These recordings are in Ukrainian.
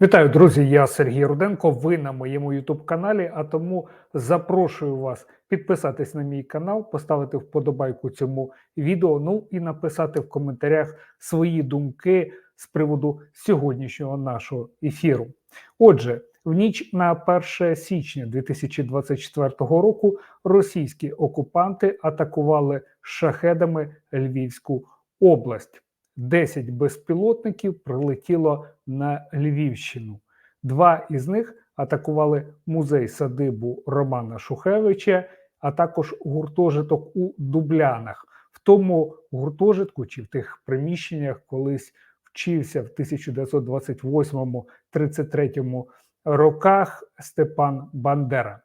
Вітаю, друзі! Я Сергій Руденко. Ви на моєму youtube каналі. А тому запрошую вас підписатись на мій канал, поставити вподобайку цьому відео. Ну і написати в коментарях свої думки з приводу сьогоднішнього нашого ефіру. Отже, в ніч на 1 січня 2024 року російські окупанти атакували шахедами Львівську область. 10 безпілотників прилетіло на Львівщину. Два із них атакували музей садибу Романа Шухевича, а також гуртожиток у Дублянах. В тому гуртожитку чи в тих приміщеннях колись вчився в 1928-33 роках Степан Бандера.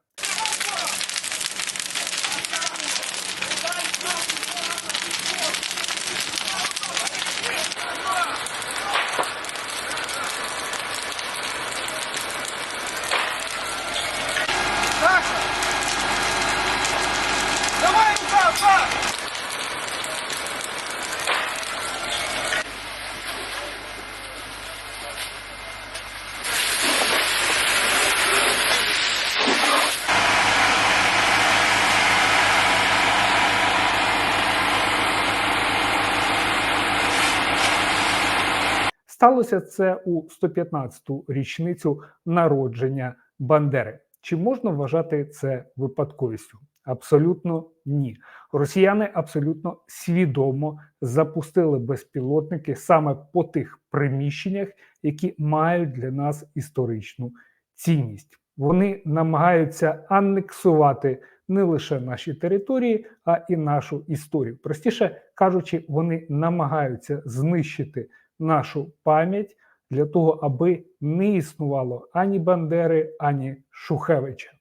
Сталося це у 115-ту річницю народження Бандери. Чи можна вважати це випадковістю? Абсолютно ні. Росіяни абсолютно свідомо запустили безпілотники саме по тих приміщеннях, які мають для нас історичну цінність. Вони намагаються анексувати не лише наші території, а і нашу історію. Простіше кажучи, вони намагаються знищити нашу пам'ять для того, аби не існувало ані Бандери, ані Шухевича.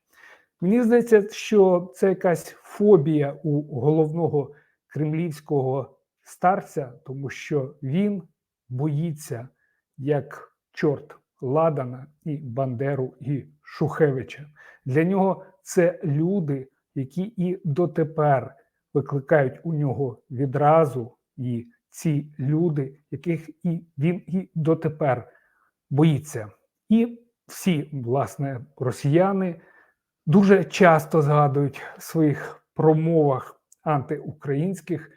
Мені здається, що це якась фобія у головного кремлівського старця, тому що він боїться як чорт Ладана і Бандеру і Шухевича. Для нього це люди, які і дотепер викликають у нього відразу і ці люди, яких і він і дотепер боїться. І всі, власне, росіяни дуже часто згадують в своїх промовах антиукраїнських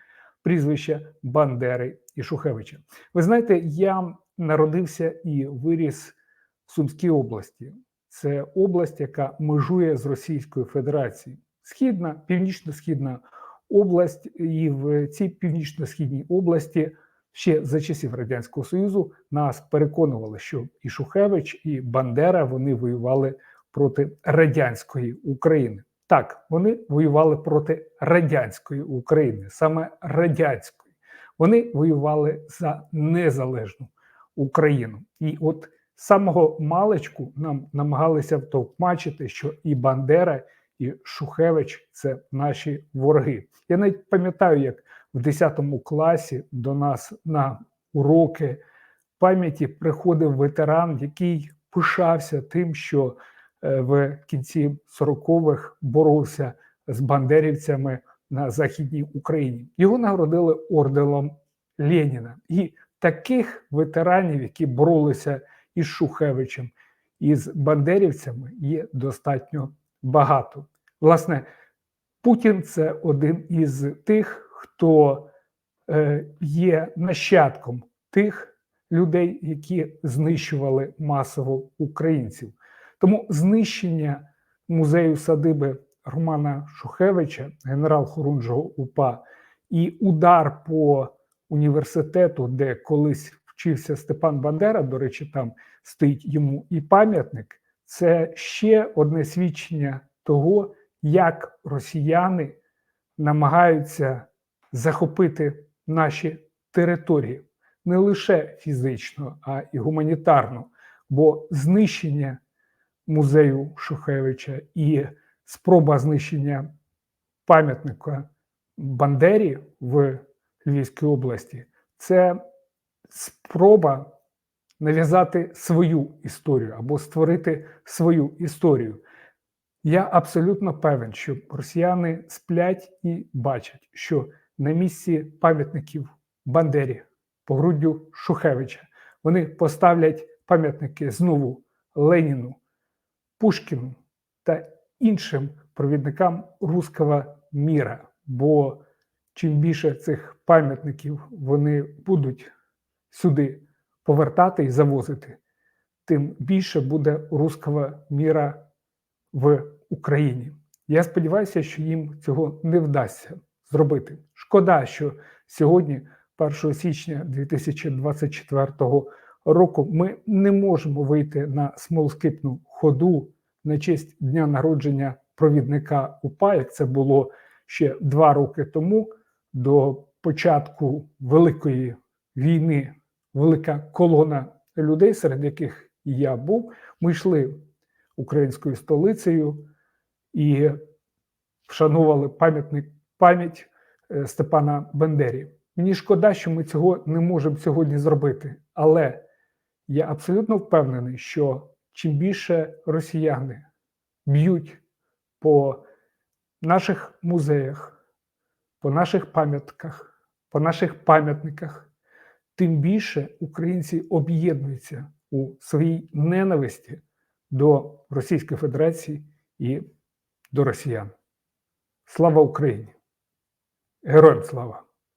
прізвища Бандери і Шухевича. Ви знаєте, я народився і виріс в Сумській області. Це область, яка межує з Російською Федерацією. Східна, північно-східна область, і в цій північно-східній області ще за часів радянського союзу нас переконували, що і Шухевич, і Бандера вони воювали проти радянської України. Так, вони воювали проти радянської України, саме радянської. Вони воювали за незалежну Україну. І от самого маличку нам намагалися втовкмачити, що і Бандера, і Шухевич це наші вороги. Я навіть пам'ятаю, як в 10 класі до нас на уроки пам'яті приходив ветеран, який пишався тим, що в кінці 40-х боровся з бандерівцями на Західній Україні. Його нагородили орденом Леніна. І таких ветеранів, які боролися із Шухевичем, і з бандерівцями, є достатньо багато. Власне, Путін це один із тих, хто е, є нащадком тих людей, які знищували масово українців. Тому знищення музею садиби Романа Шухевича, генерал Хорунжого УПА, і удар по університету, де колись вчився Степан Бандера, до речі, там стоїть йому і пам'ятник. Це ще одне свідчення того, як росіяни намагаються захопити наші території не лише фізично, а й гуманітарно. Бо знищення музею Шухевича і спроба знищення пам'ятника Бандері в Львівській області це спроба нав'язати свою історію або створити свою історію. Я абсолютно певен, що росіяни сплять і бачать, що на місці пам'ятників Бандері, погруддю Шухевича, вони поставлять пам'ятники знову Леніну, Пушкіну та іншим провідникам руського міра. Бо чим більше цих пам'ятників вони будуть сюди повертати і завозити, тим більше буде руського міра в Україні. Я сподіваюся, що їм цього не вдасться зробити. Шкода, що сьогодні, 1 січня 2024 року, ми не можемо вийти на смолскипну ходу на честь дня народження провідника УПА, як це було ще два роки тому, до початку Великої війни, велика колона людей, серед яких я був. Ми йшли українською столицею і вшановували пам'ятник пам'ять е, Степана Бендері. Мені шкода, що ми цього не можемо сьогодні зробити, але я абсолютно впевнений, що чим більше росіяни б'ють по наших музеях, по наших пам'ятках, по наших пам'ятниках, тим більше українці об'єднуються у своїй ненависті до Російської Федерації і до росіян. Слава Україні! Героям слава!